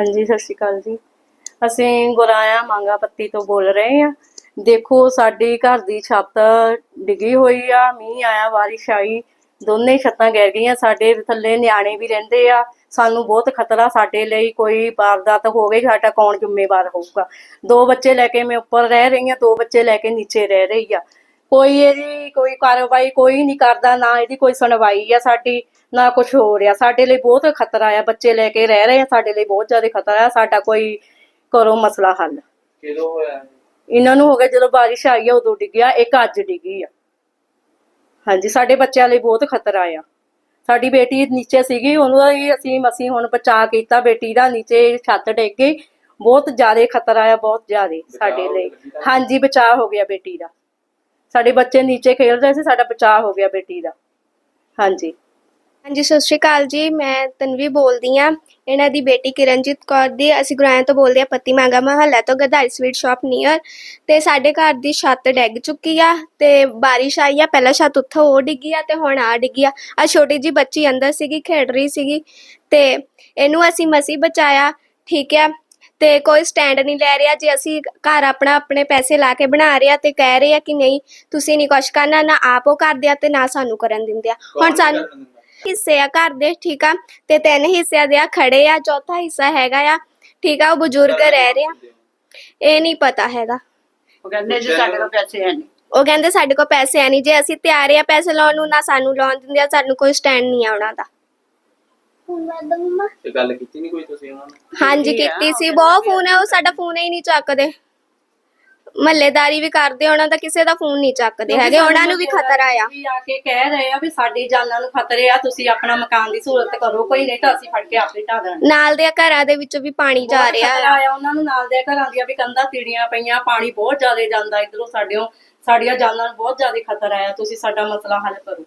ਹਾਂਜੀ, ਸਤਿ ਸ਼੍ਰੀ ਅਕਾਲ ਜੀ। ਅਸੀਂ ਗੁਰਾਇਆ ਮੰਗਾ ਪੱਤੀ ਤੋਂ ਬੋਲ ਰਹੇ ਹਾਂ। ਦੇਖੋ, ਸਾਡੀ ਘਰ ਦੀ ਛੱਤ ਡਿੱਗੀ ਹੋਈ ਆ, ਮੀਂਹ ਆਇਆ, ਬਾਰਿਸ਼ ਆਈ, ਦੋਨੇ ਛੱਤਾਂ ਗਿਰ ਗਈਆਂ। ਸਾਡੇ ਥੱਲੇ ਨਿਆਣੇ ਵੀ ਰਹਿੰਦੇ ਆ। ਸਾਨੂੰ ਬਹੁਤ ਖਤਰਾ ਸਾਡੇ ਲਈ, ਕੋਈ ਵਾਰਦਾਤ ਹੋ ਗਈ ਸਾਡਾ ਕੌਣ ਜ਼ਿੰਮੇਵਾਰ ਹੋਊਗਾ? ਦੋ ਬੱਚੇ ਲੈ ਕੇ ਮੈਂ ਉੱਪਰ ਰਹਿ ਰਹੀ ਹਾਂ, ਦੋ ਬੱਚੇ ਲੈ ਕੇ ਨੀਚੇ ਰਹਿ ਰਹੀ ਆ ਕੋਈ ਇਹਦੀ ਕੋਈ ਕਾਰਵਾਈ ਕੋਈ ਨਹੀਂ ਕਰਦਾ ਨਾ ਇਹਦੀ ਕੋਈ ਸੁਣਵਾਈ ਆ ਸਾਡੀ ਨਾ ਕੁਝ ਹੋ ਰਿਹਾ ਸਾਡੇ ਲਈ ਬਹੁਤ ਖਤਰਾ ਆ ਬੱਚੇ ਲੈ ਕੇ ਰਹਿ ਰਹੇ ਆ ਸਾਡੇ ਲਈ ਬਹੁਤ ਜ਼ਿਆਦਾ ਖਤਰਾ ਆ ਸਾਡਾ ਕੋਈ ਕਰੋ ਮਸਲਾ ਹੱਲ। ਕਿਦੋਂ ਹੋਇਆ? ਇਹ? ਇਹਨਾਂ ਨੂੰ ਹੋ ਗਿਆ ਜਦੋਂ ਬਾਰਿਸ਼ ਆਈ ਆ ਉਦੋਂ ਡਿੱਗਿਆ ਇੱਕ ਅੱਜ ਡਿੱਗੀ ਆ। ਹਾਂਜੀ ਸਾਡੇ ਬੱਚਿਆਂ ਲਈ ਬਹੁਤ ਖਤਰਾ ਆ। ਸਾਡੀ ਬੇਟੀ ਨੀਚੇ ਸੀਗੀ ਉਹਨੂੰ ਅਸੀਂ ਮਸੀਂ ਹੁਣ ਬਚਾ ਕੀਤਾ ਬੇਟੀ ਦਾ ਨੀਚੇ ਛੱਤ ਡਿੱਗ ਗਈ। ਬਹੁਤ ਜ਼ਿਆਦਾ ਖਤਰਾ ਆ ਬਹੁਤ ਜ਼ਿਆਦਾ ਸਾਡੇ ਲਈ? ਹਾਂਜੀ ਬਚਾਅ ਹੋ ਗਿਆ ਬੇਟੀ ਦਾ। ਸਾਡੇ ਬੱਚੇ ਨੀਚੇ ਖੇਡ ਰਹੇ ਸੀ, ਸਾਡਾ ਬਚਾਅ ਹੋ ਗਿਆ ਬੇਟੀ ਦਾ। ਹਾਂਜੀ। ਹਾਂਜੀ, ਸਤਿ ਸ਼੍ਰੀ ਅਕਾਲ ਜੀ, ਮੈਂ ਤਨਵੀ ਬੋਲਦੀ ਆ ਇਹਨਾਂ ਦੀ ਬੇਟੀ ਕਿਰਨਜੀਤ ਕੌਰ ਦੀ, ਅਸੀਂ ਗੁਰਾਇਆ ਤੋਂ ਬੋਲਦੇ ਆ ਪੱਤੀ ਮਾਂਗਾ ਮਹੱਲਾ ਤੋਂ ਗਦਾਰੀ ਸਵੀਟ ਸ਼ਾਪ ਨੀਅਰ ਤੇ ਸਾਡੇ ਘਰ ਦੀ ਛੱਤ ਡਿੱਗ ਚੁੱਕੀ ਆ, ਤੇ ਬਾਰਿਸ਼ ਆਈ ਆ, ਪਹਿਲਾਂ ਛੱਤ ਉੱਥੋਂ ਉਹ ਡਿੱਗੀ ਆ, ਤੇ ਹੁਣ ਆ ਡਿੱਗੀ ਆ। ਆ ਛੋਟੀ ਜੀ ਬੱਚੀ ਅੰਦਰ ਸੀਗੀ, ਖੇਡ ਰਹੀ ਸੀਗੀ। ਤੇ ਇਹਨੂੰ ਅਸੀਂ ਮਸੀ ਬਚਾਇਆ, ਠੀਕ ਆ। ਤੇ ਕੋਈ ਸਟੈਂਡ ਨਹੀਂ ਲੈ ਰਿਹਾ ਜੇ ਅਸੀਂ ਘਰ ਆਪਣਾ ਆਪਣੇ ਪੈਸੇ ਲਾ ਕੇ ਬਣਾ ਰਹੇ ਆ ਤੇ ਕਹਿ ਰਹੇ ਆ ਕਿ ਨਹੀਂ ਤੁਸੀਂ ਨਹੀਂ ਕੁਛ ਕਰਨਾ ਨਾ ਆਪ ਉਹ ਕਰਦੇ ਆ ਤੇ ਨਾ ਸਾਨੂੰ ਕਰਨ ਦਿੰਦੇ ਆ। ਹੁਣ ਸਾਨੂੰ? ਹਿੱਸੇ ਆ ਘਰ ਦੇ ਠੀਕ ਆ? ਤੇ ਤਿੰਨ ਹਿੱਸਿਆਂ ਦੇ ਆ ਖੜੇ ਆ ਚੌਥਾ ਹਿੱਸਾ ਹੈਗਾ ਆ ਠੀਕ ਆ? ਉਹ ਬਜ਼ੁਰਗ ਰਹਿ ਰਹੇ। ਇਹ ਨਹੀਂ ਪਤਾ ਹੈਗਾ। ਉਹ ਕਹਿੰਦੇ ਜੀ ਸਾਡੇ ਕੋਲ ਪੈਸੇ ਹੈ ਨਹੀਂ ਉਹ ਕਹਿੰਦੇ ਸਾਡੇ ਕੋਲ ਪੈਸੇ ਆ ਨਹੀਂ ਜੇ ਅਸੀਂ ਤਿਆਰ ਆ ਪੈਸੇ ਲਾਉਣ ਨੂੰ ਨਾ ਸਾਨੂੰ ਲਾਉਣ ਦਿੰਦੇ ਆ ਸਾਨੂੰ ਕੋਈ ਸਟੈਂਡ ਨਹੀਂ ਆ ਉਹਨਾਂ ਦਾ। ਤੇ ਗੱਲ ਕੀਤੀ ਨਹੀਂ ਕੋਈ ਤੁਸੀਂ ਉਹਨਾਂ ਨਾਲ? ਹਾਂਜੀ ਕੀਤੀ ਸੀ। ਬਹੁਤ ਫੋਨ ਹੈ ਉਹ ਸਾਡਾ ਫੋਨ ਹੀ ਨਹੀਂ ਚੱਕਦੇ। ਮਹੱਲੇਦਾਰੀ ਵੀ ਕਰਦੇ ਉਹਨਾਂ ਦਾ ਕਿਸੇ ਦਾ ਫੋਨ ਨਹੀਂ ਚੱਕਦੇ ਹੈਗੇ ਉਹਨਾਂ ਨੂੰ ਵੀ ਖਤਰਾ ਆ। ਵੀ ਆ ਕੇ ਕਹਿ ਰਹੇ ਆ ਵੀ ਸਾਡੀ ਜਾਨਾਂ ਨੂੰ ਖਤਰੇ ਆ ਤੁਸੀਂ ਆਪਣਾ ਮਕਾਨ ਦੀ ਸਹੂਲਤ ਕਰੋ ਕੋਈ ਨਹੀਂ ਤਾਂ ਅਸੀਂ ਫੜ ਕੇ ਆਪੇ ਢਾ ਦੇਣਾ ਨਾਲ ਦੇ ਘਰਾਂ ਦੇ ਵਿੱਚੋਂ ਵੀ ਪਾਣੀ ਜਾ ਰਿਹਾ। ਆ ਉਹਨਾਂ ਨੂੰ ਨਾਲ ਦੇ ਘਰਾਂ ਦੀਆਂ ਵੀ ਕੰਧਾਂ ਤਿੜੀਆਂ ਪਈਆਂ ਪਾਣੀ ਬਹੁਤ ਜ਼ਿਆਦਾ ਜਾਂਦਾ ਇਧਰੋਂ ਸਾਡਿਓ ਸਾਡੀਆਂ ਜਾਨਾਂ ਨੂੰ ਬਹੁਤ ਜ਼ਿਆਦਾ ਖਤਰਾ ਆ ਤੁਸੀਂ ਸਾਡਾ ਮਸਲਾ ਹੱਲ ਕਰੋ।